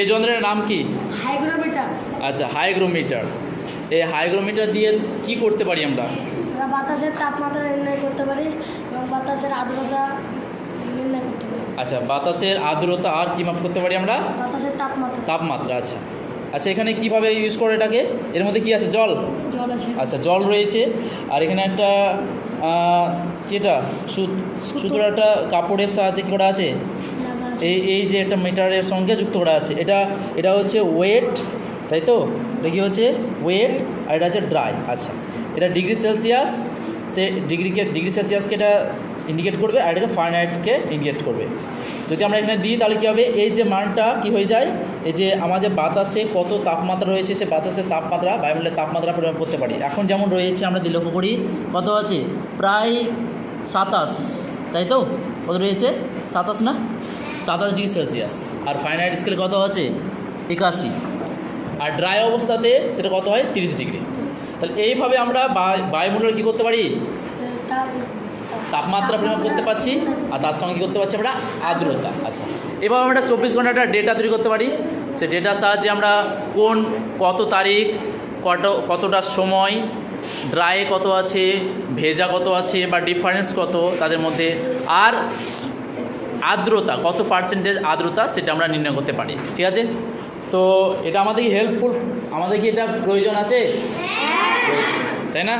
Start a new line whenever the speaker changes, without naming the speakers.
এই যন্ত্রের নাম কি?
হাইগ্রোমিটার।
আচ্ছা হাইগ্রোমিটার। এই হাইগ্রোমিটার দিয়ে কি করতে পারি আমরা?
আমরা বাতাসের তাপমাত্রা নির্ণয় করতে পারি এবং বাতাসের আর্দ্রতা নির্ণয় করতে পারি।
আচ্ছা বাতাসের আর্দ্রতা আর কি মাপ করতে পারি আমরা?
বাতাসের তাপমাত্রা।
তাপমাত্রা আচ্ছা। আচ্ছা এখানে কীভাবে ইউজ করে এটাকে? এর মধ্যে কি আছে? জল?
জল আছে।
আচ্ছা জল রয়েছে। আর এখানে একটা কি এটা? সুত
সুতো।
সুতোর একটা কাপড়ের সাহায্যে কী করা আছে? এই এই যে একটা মিটারের সঙ্গে যুক্ত করা আছে, এটা এটা হচ্ছে ওয়েট তাই তো? এটা কি হচ্ছে? ওয়েট আর এটা হচ্ছে ড্রাই আচ্ছা। এটা ডিগ্রি সেলসিয়াস সে ডিগ্রিকে ডিগ্রি সেলসিয়াসকে এটা ইন্ডিকেট করবে, আর এটাকে ফারেনহাইটকে ইন্ডিকেট করবে। যদি আমরা এখানে দিই, তাহলে কী হবে? এই যে মানটা কি হয়ে যায়? এই যে আমাদের বাতাসে কত তাপমাত্রা রয়েছে, সে বাতাসের তাপমাত্রা বায়ুমণ্ডলের তাপমাত্রা পরিমাপ করতে পারি। এখন যেমন রয়েছে, আমরা যদি লক্ষ্য করি, কত আছে? প্রায় সাতাশ, তাই তো? কত রয়েছে? সাতাশ না? সাতাশ ডিগ্রি সেলসিয়াস। আর ফাইনাইট স্কেল কত আছে? একাশি। আর ড্রাই অবস্থাতে সেটা কত হয়? তিরিশ ডিগ্রি। তাহলে এইভাবে আমরা বায়ু- বায়ুমণ্ডল কী করতে পারি? তাপমাত্রা পরিমাপ করতে পারছি। আর তার সঙ্গে কী করতে পারছি আমরা? আর্দ্রতা। আচ্ছা এবার আমরা চব্বিশ ঘণ্টা একটা ডেটা তৈরি করতে পারি। সে ডেটার সাহায্যে আমরা কোন কত তারিখ, কত, কতটা সময় ড্রাই কত আছে, ভেজা কত আছে বা ডিফারেন্স কত তাদের মধ্যে। আর আর্দ্রতা কত পার্সেন্টেজ আর্দ্রতা সেটা আমরা নির্ণয় করতে পারি ঠিক আছে? তো এটা আমাদের কি হেল্পফুল আমাদের কি এটা প্রয়োজন আছে? তাই না?